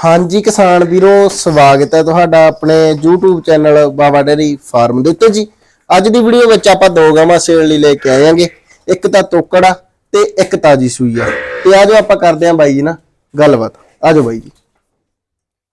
ਹਾਂਜੀ ਕਿਸਾਨ ਵੀਰੋ ਸਵਾਗਤ ਹੈ ਤੁਹਾਡਾ ਆਪਣੇ YouTube channel Baba dairy farm ਦੇ ਉੱਤੇ ਜੀ। ਅੱਜ ਦੀ ਵੀਡੀਓ ਵਿੱਚ ਆਪਾਂ ਦੋ ਗਾਵਾਂ ਸੇਲ ਲਈ ਲੈ ਕੇ ਆਏਾਂਗੇ ਇੱਕ ਤਾਂ ਤੋਕੜ ਤੇ ਇੱਕ ਤਾਜੀ ਸੂਈ ਆ। ਤੇ ਆਜੋ ਆਪਾਂ ਕਰਦੇ ਆਂ ਬਾਈ ਜੀ ਨਾ ਗੱਲਬਾਤ। ਆਜੋ ਬਾਈ ਜੀ।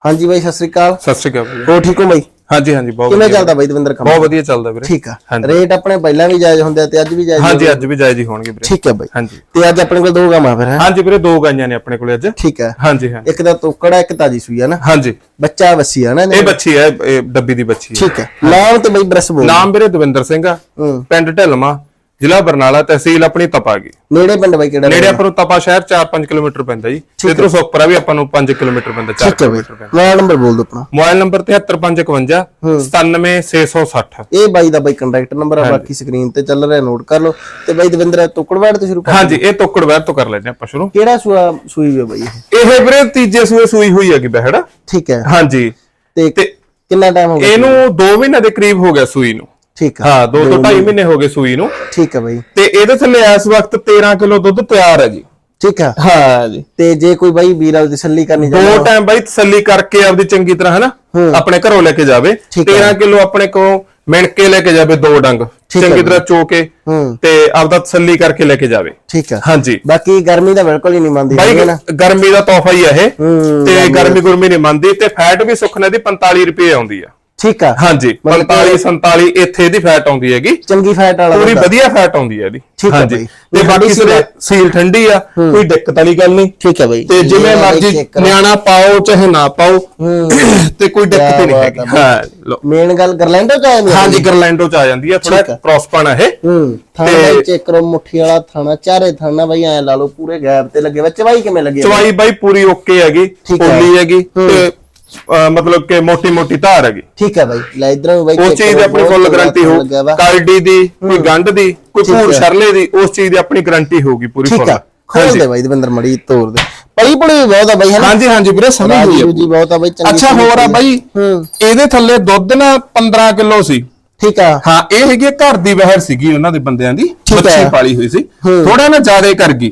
ਹਾਂਜੀ ਬਾਈ ਸਤਿ ਸ੍ਰੀ ਅਕਾਲ। ਸਤਿ ਸ਼੍ਰੀ ਅਕਾਲ। ਹੋ ਠੀਕ ਹੋ ਬਾਈ? ਹਾਂਜੀ ਹਾਂਜੀ ਬਹੁਤ ਕਿਵੇਂ ਚੱਲਦਾ ਬਾਈ ਦਵਿੰਦਰ ਕੰਮ ਬਹੁਤ ਵਧੀਆ ਚੱਲਦਾ ਵੀਰੇ। ਠੀਕ ਆ। ਰੇਟ ਆਪਣੇ ਪਹਿਲਾਂ ਵੀ ਜਾਇਜ਼ ਹੁੰਦੇ ਆ ਤੇ ਅੱਜ ਵੀ ਜਾਇਜ਼ ਹਾਂਜੀ ਅੱਜ ਵੀ ਜਾਇਜ਼ ਹੀ ਹੋਣਗੇ ਵੀਰੇ। ਠੀਕ ਹੈ ਬਾਈ। ਹਾਂਜੀ। ਤੇ ਅੱਜ ਆਪਣੇ ਕੋਲ ਦੋ ਗਾਵਾਂ ਫਿਰ ਹੈ? ਹਾਂਜੀ ਵੀਰੇ ਦੋ ਗਾਈਆਂ ਨੇ ਆਪਣੇ ਕੋਲੇ ਅੱਜ। ਠੀਕ ਹੈ ਹਾਂਜੀ ਹਾਂਜੀ। ਇੱਕ ਤਾਂ ਤੋਕੜ ਆ ਇੱਕ ਤਾਜੀ ਸੂਈ ਆ ਨਾ? ਹਾਂਜੀ। ਬੱਚਾ ਵਸੀ ਆ ਨਾ ਇਹ। ਬੱਚੀ ਹੈ ਇਹ ਡੱਬੀ ਦੀ ਬੱਚੀ ਹੈ। ਠੀਕ ਹੈ ਨਾਮ ਤੇ ਬਾਈ ਬਰਸ ਬੋਲ। ਨਾਮ ਵੀਰੇ ਦਵਿੰਦਰ ਸਿੰਘ ਆ। ਹੂੰ। ਪਿੰਡ ਢਿਲਮਾ ਜ਼ਿਲ੍ਹਾ ਬਰਨਾਲਾ ਤਹਿਸੀਲ ਆਪਣੀ ਤਪਾ ਗਈ। ਨੇੜੇ ਪਿੰਡ ਬਾਈ ਕਿਹੜਾ ਨੇੜੇ ਆਪਾਂ ਨੂੰ ਤਪਾ ਸ਼ਹਿਰ 4-5 ਕਿਲੋਮੀਟਰ ਪੈਂਦਾ ਜੀ। ਇਧਰੋਂ ਸੁਖਪੁਰਾ ਵੀ ਆਪਾਂ ਨੂੰ 5 ਕਿਲੋਮੀਟਰ ਪੈਂਦਾ 4 ਠੀਕ ਹੈ ਬਾਈ। ਕਿਲੋਮੀਟਰ ਪੈਂਦਾ। ਮੋਬਾਈਲ ਨੰਬਰ ਬੋਲ ਦਿਓ ਆਪਣਾ। ਮੋਬਾਈਲ ਨੰਬਰ 7355 97660 ਇਹ ਬਾਈ ਦਾ ਬਾਈ ਕੰਟੈਕਟ ਨੰਬਰ ਆ ਬਾਕੀ ਸਕਰੀਨ ਤੇ ਚੱਲ ਰਿਹਾ ਨੋਟ ਕਰ ਲਓ। ਤੇ ਬਾਈ ਦਵਿੰਦਰ ਟੁਕੜਵਾੜ ਤੋਂ ਸ਼ੁਰੂ ਕਰ ਹਾਂਜੀ ਇਹ ਤੋਕੜ ਵੈਰ ਤੋਂ ਕਰ ਲੈਂਦੇ ਆਪਾਂ ਸ਼ੁਰੂ। ਕਿਹੜਾ ਸੂਆ ਸੂਈ ਹੋਈ ਬਾਈ ਇਹ? ਇਹ ਵੀਰੇ ਤੀਜੇ ਸੂਏ ਸੂਈ ਹੋਈ ਹੈਗੀ ਬਹਿੜ। ਠੀਕ ਹੈ। ਹਾਂਜੀ। ਤੇ ਤੇ ਕਿੰਨਾ ਟਾਈਮ ਹੋ ਗਿਆ ਇਹਨੂੰ 2 ਮਹੀਨੇ ਦੇ ਕਰੀਬ ਹੋ ਗਿਆ ਸੂਈ ਨੂੰ। ਠੀਕ ਹੈ ਹਾਂ 2 ਤੋਂ 2.5 ਮਹੀਨੇ ਹੋ ਗਏ ਸੂਈ ਨੂੰ। ਠੀਕ ਹੈ ਬਾਈ। ਤੇ ਇਹਦੇ ਥੱਲੇ ਇਸ ਵਕਤ 13 ਕਿਲੋ ਦੁੱਧ ਤਿਆਰ ਹੈ ਜੀ। ਠੀਕ ਹੈ ਹਾਂ ਜੀ। ਤੇ ਜੇ ਕੋਈ ਬਾਈ ਵੀਰ ਦੀ ਤਸੱਲੀ ਕਰਨੀ ਦੋ ਚਾਹੁੰਦਾ ਟਾਈਮ ਬਾਈ ਤਸੱਲੀ ਕਰਕੇ ਆਪਦੀ ਚੰਗੀ ਤਰ੍ਹਾਂ ਹਨਾ ਆਪਣੇ ਘਰੋਂ ਲੈ ਕੇ ਜਾਵੇ। ਠੀਕ ਹੈ। 13 ਕਿਲੋ ਆਪਣੇ ਕੋ ਮਿਣ ਕੇ ਲੈ ਕੇ ਜਾਵੇ ਦੋ ਡੰਗ ਹੈ ਚੰਗੀ। ਤਰ੍ਹਾਂ ਚੋ ਕੇ ਹੂੰ। ਤੇ ਆਪਦਾ ਤਸੱਲੀ ਕਰਕੇ ਲੈ ਕੇ ਜਾਵੇ। ਠੀਕ ਹੈ ਹਾਂਜੀ। ਬਾਕੀ ਗਰਮੀ ਦਾ ਬਿਲਕੁਲ ਹੀ ਨਹੀਂ ਮੰਨਦੀ ਬਾਈ ਗਰਮੀ ਦਾ ਤੋਹਫਾ ਹੀ ਆ ਇਹ। ਹੂੰ, ਤੇ ਗਰਮੀ। ਗੁਰਮੀ ਨਹੀਂ ਮੰਨਦੀ ਤੇ ਫੈਟ ਵੀ ਸੁਖਨੇ ਦੀ 45 ਰੁਪਏ ਆਉਂਦੀ ਆ। ਠੀਕ ਆ ਹਾਂਜੀ 45 47 ਇੱਥੇ ਇਹਦੀ ਫੈਟ ਆਉਂਦੀ ਹੈਗੀ ਚੰਗੀ ਫੈਟ ਵਾਲਾ ਪੂਰੀ ਆ। ਵਧੀਆ ਫੈਟ ਆਉਂਦੀ ਹੈ ਇਹਦੀ ਠੀਕ ਹੈ ਬਾਈ। ਤੇ ਬਾਕੀ ਸਿਰੇ ਸੀਲ ਠੰਡੀ ਆ ਕੋਈ ਦਿੱਕਤ ਵਾਲੀ ਗੱਲ ਨਹੀਂ ਠੀਕ ਹੈ ਬਾਈ ਤੇ ਜਿਵੇਂ ਮਰਜ਼ੀ। ਨਿਆਣਾ ਪਾਓ ਚਾਹੇ ਨਾ ਪਾਓ ਤੇ ਕੋਈ ਦਿੱਕਤ ਨਹੀਂ ਹੈਗੀ ਆ ਹਾਂ। ਮੇਨ ਗੱਲ ਗਰਲੈਂਡੋ ਚ ਆਇਆ ਨਹੀਂ ਹਾਂਜੀ ਗਰਲੈਂਡੋ ਚ ਆ ਜਾਂਦੀ ਆ ਥੋੜਾ। ਕ੍ਰੋਸਪਨ ਆ ਇਹ ਹੂੰ ਥਾਣਾ ਚੈੱਕ ਕਰੋ ਮੁੱਠੀ ਵਾਲਾ ਥਾਣਾ ਚਾਰੇ ਥਾਣਾ ਬਾਈ ਐ ਲਾ ਲਓ ਪੂਰੇ ਗੈਪ ਤੇ ਲੱਗੇ ਵਾ ਚਵਾਈ ਕਿਵੇਂ ਲੱਗੀ ਆ? ਚਵਾਈ ਬਾਈ ਪੂਰੀ ਓਕੇ ਹੈਗੀ। ਪੋਲੀ ਹੈਗੀ ਤੇ ਮਤਲਬ ਕਿ ਮੋਟੀ ਮੋਟੀ ਧਾਰ ਹੈਗੀ। ਠੀਕ ਹੈ ਬਾਈ ਲੈ ਇਧਰੋਂ ਬਾਈ ਉਸ ਚੀਜ਼ ਦੀ ਆਪਣੀ ਫੁੱਲ ਗਾਰੰਟੀ ਹੋ। ਕਾਲਡੀ ਦੀ ਕੋਈ ਗੰਢ ਦੀ ਕੋਈ ਭੂਰ। ਸ਼ਰਲੇ ਦੀ ਉਸ ਚੀਜ਼ ਦੀ ਆਪਣੀ ਗਾਰੰਟੀ ਹੋਊਗੀ ਪੂਰੀ ਫੁੱਲ ਖੋਲ ਦੇ ਬਾਈ ਦਵਿੰਦਰ ਮੜੀ ਤੋੜ ਦੇ। ਪਲੀ ਵੀ ਬਹੁਤ ਆ ਬਾਈ ਹੈ ਹਾਂਜੀ ਹਾਂਜੀ ਵੀਰੇ ਸਮਝ ਹੋਈ ਜੀ ਬਹੁਤ ਆ ਬਾਈ ਚੰਗੀ ਅੱਛਾ ਹੋਰ ਆ। ਬਾਈ ਇਹਦੇ ਥੱਲੇ ਦੁੱਧ ਨਾ 15 ਕਿਲੋ ਸੀ। ਠੀਕ ਆ। ਹਾਂ ਇਹ ਹੈਗੀ ਘਰ ਦੀ ਵਹਿਰ ਸੀਗੀ ਉਹਨਾਂ ਦੇ ਬੰਦਿਆਂ ਦੀ। ਬੱਚੀ ਪਾਲੀ ਹੋਈ ਸੀ। ਥੋੜਾ ਨਾ ਜ਼ਿਆਦਾ ਕਰ ਗਈ।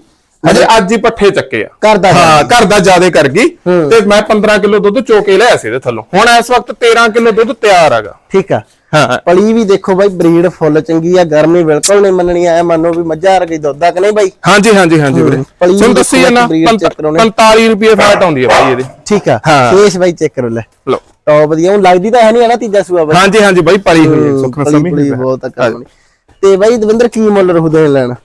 ਅਜੇ ਅੱਜ ਹੀ ਪੱਠੇ ਚੱਕੇ ਆ। ਘਰ ਦਾ ਹਾਂ ਘਰ ਦਾ ਜ਼ਿਆਦਾ ਕਰ ਗਈ। ਤੇ ਮੈਂ 15 ਕਿਲੋ ਦੁੱਧ ਚੋਕੇ ਲਿਆ ਸੀ ਇਹਦੇ ਥੱਲੋਂ। ਹੁਣ ਇਸ ਵਕਤ 13 ਕਿਲੋ ਦੁੱਧ ਤਿਆਰ ਹੈਗਾ ਠੀਕ ਆ। ਹਾਂ ਪਲੀ ਵੀ ਦੇਖੋ ਬਾਈ ਬਰੀਡ ਫੁੱਲ ਚੰਗੀ ਆ ਗਰਮੀ ਬਿਲਕੁਲ ਨਹੀਂ ਮੰਨਣੀ ਐ ਮੰਨੋ ਵੀ ਮੱਝਾਂ ਵਰਗੀ ਦੁੱਧ ਆ ਕਿ ਨਹੀਂ ਬਾਈ? ਹਾਂਜੀ ਹਾਂਜੀ ਹਾਂਜੀ ਵੀਰੇ। ਤੁਹਾਨੂੰ ਦੱਸੀ ਕਰਾਉਣੇ। 45 ਰੁਪਏ ਫੈਟ ਆਉਂਦੀ ਹੈ ਭਾਈ ਇਹਦੀ। ਠੀਕ ਆ। ਫੇਸ ਬਾਈ ਚੈੱਕ ਕਰੋ ਲੈ। ਲਓ। ਟੌਪ ਵਧੀਆ ਉਹ ਲੱਗਦੀ ਤਾਂ ਹੈ ਨਹੀਂ ਹੈ ਨਾ ਤੀਜਾ ਸੂਆ ਬਾਈ। ਹਾਂਜੀ ਹਾਂਜੀ ਬਾਈ ਪਲੀ ਹੋਈ ਹੈ ਹੂੰ, ਸੁੱਖ ਪਲੀ ਸਮੀ ਪਲੀ ਬਹੁਤ ਆ ਤੇ ਬਾਈ ਦਵਿੰਦਰ ਕੀ ਮੁੱਲ ਰਹੂ ਦੇਣ ਲੈਣਾ?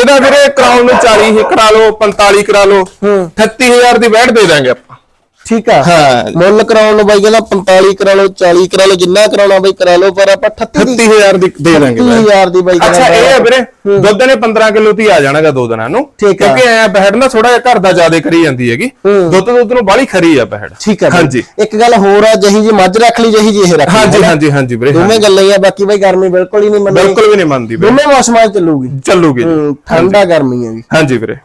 ਇਹਦਾ ਵੀਰੇ ਕਰਾਉਣ ਨੂੰ 40 ਹੀ ਕਰਾ ਲਓ 45 ਕਰਾ ਲਓ। ਹੂੰ। 38000 ਦੀ ਵੈਟ ਦੇ ਦਾਂਗੇ ਠੀਕ ਆ? ਹਾਂ। ਮੁੱਲ ਕਰਾਉਣ ਨੂੰ ਬਾਈ ਕਹਿੰਦਾ 45 ਕਰਾ ਲਓ 40 ਕਰਾ ਲਓ ਜਿੰਨਾ ਕਰਾਉਣਾ ਬਾਈ ਕਰਾ ਲਓ ਪਰ ਆਪਾਂ 38 ਦੀ 38000 ਦੀ ਦੇ ਦਾਂਗੇ ਵੈਟ। 30000 ਦੀ ਬਾਈ ਅੱਛਾ ਇਹ ਹੈ ਵੀਰੇ ਦੁੱਧ ਨੇ 15 ਕਿਲੋ ਤੀ ਆ ਜਾਣਾਗਾ ਦੋ ਦਿਨਾਂ ਨੂੰ। ਕਿਉਂਕਿ ਐ ਬਹਿੜ ਨਾ ਥੋੜਾ ਜਿਹਾ ਘਰ ਦਾ ਜ਼ਿਆਦਾ ਕਰੀ ਜਾਂਦੀ ਹੈਗੀ। ਹੂੰ। ਦੁੱਧ ਦੁੱਧ ਨੂੰ ਬਾਹਲੀ ਖਰੀ ਆ ਬਹਿੜ। ਠੀਕ ਆ। ਹਾਂਜੀ। ਇੱਕ ਗੱਲ ਹੋਰ ਆ ਜਹੀ ਜੀ ਮੱਝ ਰੱਖ ਲਈ ਜਹੀ ਜੀ ਇਹ ਰੱਖ ਹਾਂਜੀ ਹਾਂਜੀ ਹਾਂਜੀ ਵੀਰੇ ਦੋਵੇਂ ਗੱਲਾਂ ਹੀ ਆ ਬਾਕੀ ਬਾਈ ਗਰਮੀ ਬਿਲਕੁਲ ਹੀ ਨਹੀਂ ਮੰਨਣੀ। ਬਿਲਕੁਲ ਵੀ ਨਹੀਂ ਮੰਨਦੀ ਵੀਰੇ। ਦੋਵੇਂ ਮੌਸਮਾਂ 'ਚ ਚੱਲੂਗੀ। ਚੱਲੂਗੀ ਜੀ। ਹੂੰ, ਠੰਡਾ ਗਰਮੀ ਹੈਗੀ। ਹਾਂਜੀ ਵੀਰੇ।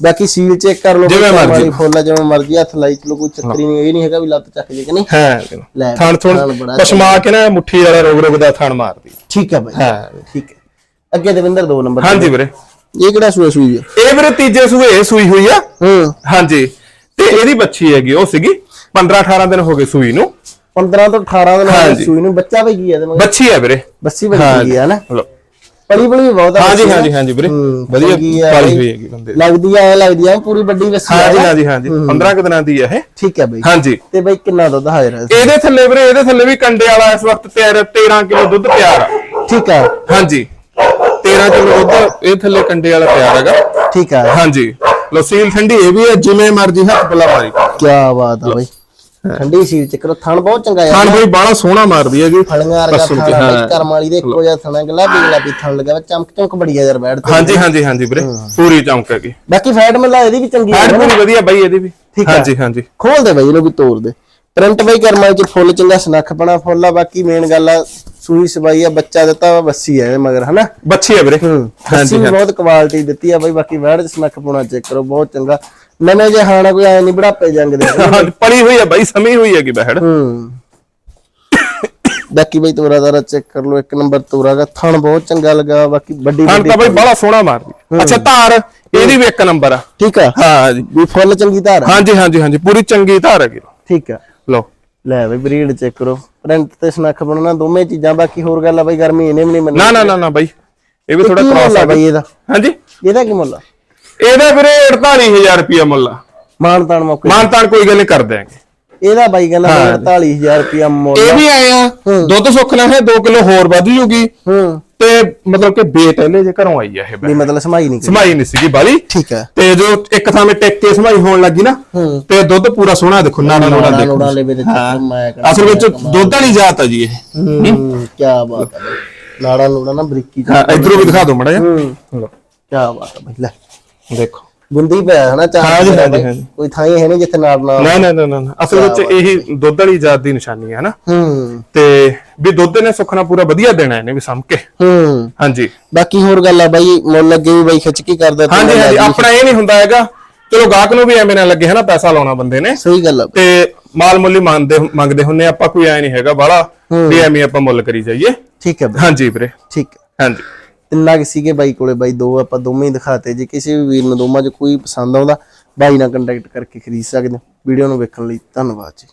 ਬਾਕੀ ਸੀਲ ਚੈੱਕ ਕਰ ਲਓ ਜਿਵੇਂ ਮਰਜ਼ੀ। ਫੁੱਲ ਆ, ਜਿਵੇਂ ਮਰਜ਼ੀ ਹੱਥ ਲਾਈ ਚਲੋ ਕੋਈ ਚੱਕਰੀ ਨਹੀਂ ਇਹ ਨਹੀਂ ਹੈਗਾ ਵੀ ਲੱਤ ਚੱਕ ਜੇ ਕਿ ਨਹੀਂ। ਹਾਂ। ਲੈ, ਥਣ ਥਣ ਪਸ਼ਮਾ ਕੇ ਨਾ ਮੁੱਠੀ ਵਾਲਾ ਰੋਗ ਰੋਗ ਦਾ ਥਣ ਮਾਰਦੀ। ਠੀਕ ਹੈ ਬਾਈ। ਹਾਂ। ਠੀਕ ਹੈ ਅੱਗੇ ਦਵਿੰਦਰ ਦੋ ਨੰਬਰ ਹਾਂਜੀ ਵੀਰੇ। ਇਹ ਕਿਹੜਾ ਸੂਆ ਸੂਈ ਆ? ਇਹ ਵੀਰੇ ਤੀਜੇ ਸੂਏ ਸੂਈ ਹੋਈ ਆ। ਹੂੰ। ਹਾਂਜੀ। ਤੇ ਇਹਦੀ ਬੱਚੀ ਹੈਗੀ ਉਹ ਸੀਗੀ 15 18 ਦਿਨ ਹੋ ਗਏ ਸੂਈ ਨੂੰ। 15 ਤੋਂ 18 ਦਿਨ ਹੋ ਗਏ। ਸੂਈ ਨੂੰ। ਬੱਚਾ ਵੀ ਕੀ ਹੈ ਬੱਚੀ ਹੈ ਵੀਰੇ। ਬੱਸੀ ਬਣੀ ਗਈ ਹੈ ਨਾ? ਲਓ। ਪਲੀ ਪਲੀ ਬਹੁਤ ਆ ਹਾਂਜੀ। ਹਾਂਜੀ ਹਾਂਜੀ ਵੀਰੇ। ਹੂੰ, ਵਧੀਆ ਆ ਪਾਲੀ। ਹੋਈ ਹੈਗੀ ਬੰਦੇ ਲੱਗਦੀ ਆ ਲੱਗਦੀ ਆ ਪੂਰੀ ਵੱਡੀ ਬੱਸੀ ਹਾਂਜੀ ਆ ਹਾਂਜੀ ਹਾਂਜੀ। 15 ਕੁ ਦਿਨਾਂ ਦੀ ਹੈ ਇਹ। ਠੀਕ ਹੈ ਬਾਈ। ਹਾਂਜੀ। ਤੇ ਬਾਈ ਕਿੰਨਾ ਦੁੱਧ ਹਾਜ਼ਰ ਹੈ ਇਹਦੇ ਥੱਲੇ ਵੀਰੇ ਇਹਦੇ ਥੱਲੇ ਵੀ ਕੰਡੇ ਵਾਲਾ ਇਸ ਵਕਤ ਤਿਆਰ 13 ਕਿਲੋ ਦੁੱਧ ਤਿਆਰ ਆ। ਠੀਕ ਆ। ਹਾਂਜੀ। 13 ਕਿਲੋ ਦੁੱਧ ਇਹ ਥੱਲੇ ਕੰਡੇ ਵਾਲਾ ਤਿਆਰ ਹੈਗਾ। ਠੀਕ ਆ। ਹਾਂਜੀ। ਲੋ ਸੀਲ ਠੰਡੀ ਇਹ ਵੀ ਹੈ ਜਿਵੇਂ ਮਰਜ਼ੀ ਹੱਥ ਪਲਾ ਮਾਰੀ। ਕੀ ਬਾਤ ਆ ਬਾਈ। ਠੰਡੀ ਸੀਲ ਚ ਕਰੋ ਥਣ ਬਹੁਤ ਚੰਗਾ ਯਾਰ। ਖਾਨ ਬਈ ਬਾਲਾ ਸੋਹਣਾ ਮਾਰਦੀ ਹੈਗੀ। ਫਲੀਆਂ ਵਰਗਾ ਥਣ। ਕਰਮ ਵਾਲੀ ਦੇ ਇੱਕੋ ਜਿਹਾ ਥਣਾ ਗਲਾ ਵੀ ਗਲਾ ਵੀ ਥਣ ਲਗਾ ਚਮਕ ਚਮਕ ਬੜੀ ਆ ਯਾਰ ਬੈਠ ਤੇ। ਹਾਂਜੀ ਹਾਂਜੀ ਹਾਂਜੀ ਵੀਰੇ ਪੂਰੀ ਚਮਕ ਹੈਗੀ। ਬਾਕੀ ਫੈਟ ਮਿਲਾ ਇਹਦੀ ਵੀ ਚੰਗੀ ਹੈ ਨਾ ਪੂਰੀ ਵਧੀਆ ਬਾਈ ਇਹਦੀ ਵੀ। ਠੀਕ ਆ। ਹਾਂਜੀ ਹਾਂਜੀ। ਖੋਲ ਦੇ ਬਾਈ ਇਹਨੂੰ ਵੀ ਤੋੜ ਦੇ। ਪ੍ਰਿੰਟ ਬਾਈ ਕਰਮਾਂ ਚ ਫੁੱਲ ਚੰਗਾ ਸਨੱਖ ਬਣਾ ਫੁੱਲ ਆ ਬਾਕੀ ਮੇਨ ਗੱਲ ਆ ਸੂਈ ਸਬਾਈ ਆ ਬੱਚਾ ਦਿੱਤਾ ਵਾ ਬੱਸੀ ਆ ਮਗਰ ਹਨਾ? ਬੱਚੀ ਹੈ ਵੀਰੇ। ਹਾਂਜੀ ਵੀ ਬਹੁਤ ਕੁਆਲਿਟੀ ਦਿੱਤੀ ਆ ਬਾਈ ਬਾਕੀ ਵੈੜ ਚ ਸਨੱਖ ਪਾਉਣਾ ਚੈੱਕ ਕਰੋ ਬਹੁਤ ਚੰਗਾ। ਨਵੇਂ ਜੇ ਹਾਣਾ ਕੋਈ ਐ ਨਹੀਂ ਬੜਾਪੇ ਜੰਗ ਦੇ। ਹਾਂਜੀ ਪਲੀ ਹੋਈ ਹੈ ਬਾਈ ਸਮੀ ਹੋਈ ਹੈਗੀ ਬਹਿੜ ਹੂੰ। ਬਾਕੀ ਬਈ ਤੋਰਾ ਦਾਰਾ ਚੈੱਕ ਕਰ ਲਓ ਇੱਕ ਨੰਬਰ ਤੋਰਾ ਦਾ। ਥਣ ਬਹੁਤ ਚੰਗਾ ਲੱਗਾ ਬਾਕੀ ਵੱਡੀ ਵੱਡੀ ਤਾਂ ਬਾਈ ਬਾਲਾ ਸੋਹਣਾ ਮਾਰਦੀ ਅੱਛਾ ਧਾਰ ਇਹਦੀ ਵੀ ਇੱਕ ਨੰਬਰ ਆ। ਠੀਕ ਆ? ਹਾਂ ਜੀ। ਵੀ ਫੁੱਲ ਚੰਗੀ ਧਾਰ ਆ। ਹਾਂਜੀ ਹਾਂਜੀ ਹਾਂਜੀ ਪੂਰੀ ਚੰਗੀ ਧਾਰ ਹੈਗੀ। ਠੀਕ ਆ। ਲਓ। ਲੈ ਬਈ ਬਰੀਡ ਚੈੱਕ ਕਰੋ। ਪ੍ਰਿੰਟ ਤੇ ਸਨੱਖ ਬਣਨਾ ਦੋਵੇਂ ਚੀਜ਼ਾਂ ਬਾਕੀ ਹੋਰ ਗੱਲ ਆ ਬਈ ਗਰਮੀ ਇਹਨੇ ਵੀ ਨਹੀਂ ਮੰਨੀ ਨਾ ਨਾ ਨਾ ਨਾ ਬਾਈ ਇਹ ਵੀ ਥੋੜਾ ਕ੍ਰਾਸ ਆ ਬਈ ਇਹਦਾ? ਹਾਂਜੀ? ਇਹਦਾ ਕੀ ਮੁੱਲ ਆ? ਇਹਦਾ ਵੀਰੇ 48000 ਰੁਪਿਆ ਮੁੱਲ ਆ। ਮਾਨ ਤਾਨ ਮੌਕੇ ਮਾਨਤਾਨ ਕੋਈ ਗੱਲ ਨਹੀਂ ਕਰ ਦਿਆਂਗੇ। ਇਹਦਾ ਬਾਈ ਕਹਿੰਦਾ 48000 ਰੁਪਿਆ ਮੁੱਲ ਇਹ ਵੀ ਆਏ ਆ ਦੁੱਧ ਸੁੱਕਣਾ ਹੈ 2 ਕਿਲੋ ਹੋਰ ਵੱਧ ਜੂਗੀ। ਹੂੰ। ਤੇ ਮਤਲਬ ਕਿ ਬੇਟ ਇਹਲੇ ਜੇ ਘਰੋਂ ਆਈ ਆ ਇਹ ਵੀ ਮਤਲਬ ਸਮਾਈ ਨਹੀਂ। ਸਮਾਈ ਨਹੀਂ ਸੀਗੀ ਬਾਲੀ। ਠੀਕ ਆ ਤੇ ਜੋ ਇੱਕ ਥਾਂ 'ਤੇ ਟਿਕ ਕੇ ਸਮਾਈ ਹੋਣ ਲੱਗੀ ਨਾ ਤੇ ਦੁੱਧ ਪੂਰਾ ਸੋਹਣਾ ਦੇਖੋ ਨਾੜਾ ਨਾੜਾ ਨਾੜਾ ਦੇਖੋ। ਚੱਕਰ ਮੈਂ ਕਹਿੰਦਾ ਅਸਲ ਵਿੱਚ ਦੁੱਧ ਵਾਲੀ ਜਾਤ ਆ ਜੀ ਇਹ। ਹੂੰ ਕੀ ਬਾਤ ਆ ਬਈ। ਨਾੜਾ ਨੂੜਾ ਨਾ ਬਰੀਕੀ ਹਾਂ ਇਧਰੋਂ ਵੀ ਦਿਖਾ ਦਿਓ ਮੜਾ ਹੂੰ। ਜਾ ਕੀ ਬਾਤ ਆ ਬਈ ਲੈ। ਦੇਖੋ। ਗੁੰਦੀ ਪਿਆ ਹੈ ਨਾ ਚਾਹ ਹਾਂਜੀ। ਕੋਈ ਥਾਂ ਹੀ ਹੈ ਨਹੀਂ ਜਿੱਥੇ ਨਾੜ ਨਾ ਨਾ ਨਾ ਨਾ ਨਾ ਨਾ। ਅਸਲ ਵਿੱਚ ਇਹੀ ਦੁੱਧ ਵਾਲੀ ਜਾਤ ਦੀ ਨਿਸ਼ਾਨੀ ਹੈ ਨਾ। ਹੂੰ। ਤੇ ਵੀ ਦੁੱਧ ਨੇ ਸੁੱਖਣਾ ਪੂਰਾ ਵਧੀਆ ਦੇਣਾ ਇਹਨੇ ਵੀ ਸੰਭ ਕੇ। ਹੂੰ। ਹਾਂਜੀ। ਬਾਕੀ ਹੋਰ ਗੱਲ ਆ ਬਾਈ ਮੁੱਲ ਲੱਗੇ ਵੀ ਬਾਈ ਖਿੱਚ ਕੇ ਕਰਦਾ ਤੇ ਹਾਂਜੀ ਹਾਂਜੀ। ਆਪਣਾ ਇਹ ਨਹੀਂ ਹੁੰਦਾ ਹੈਗਾ ਚਲੋ ਗਾਹਕ ਨੂੰ ਵੀ ਐਵੇਂ ਨਾ ਲੱਗੇ ਹਨਾ ਪੈਸਾ ਲਾਉਣਾ ਬੰਦੇ ਨੇ। ਸਹੀ ਗੱਲ ਆ। ਤੇ ਮਾਲ ਮੁੱਲ ਹੀ ਮੰਗਦੇ ਮੰਗਦੇ ਹੁੰਨੇ ਆਪਾਂ ਕੋਈ ਐ ਨਹੀਂ ਹੈਗਾ ਬਾਹਲਾ ਵੀ ਐਵੇਂ ਆਪਾਂ ਮੁੱਲ ਕਰੀ ਜਾਈਏ। ਠੀਕ ਹੈ ਬਾਈ। ਹਾਂਜੀ ਵੀਰੇ। ਠੀਕ ਹੈ। ਹਾਂਜੀ। ਤਿੰਨਾਂ ਕਿ ਸੀਗੇ ਬਾਈ ਕੋਲੇ, ਬਾਈ ਦੋ ਆਪਾਂ ਦੋਵੇਂ ਹੀ ਦਿਖਾਤੇ। ਜੇ ਕਿਸੇ ਵੀ ਵੀਰ ਨੂੰ ਦੋਵਾਂ 'ਚ ਕੋਈ ਪਸੰਦ ਆਉਂਦਾ, ਬਾਈ ਨਾਲ ਕੰਟੈਕਟ ਕਰਕੇ ਖਰੀਦ ਸਕਦੇ ਹੋ। ਵੀਡੀਓ ਨੂੰ ਵੇਖਣ ਲਈ ਧੰਨਵਾਦ ਜੀ।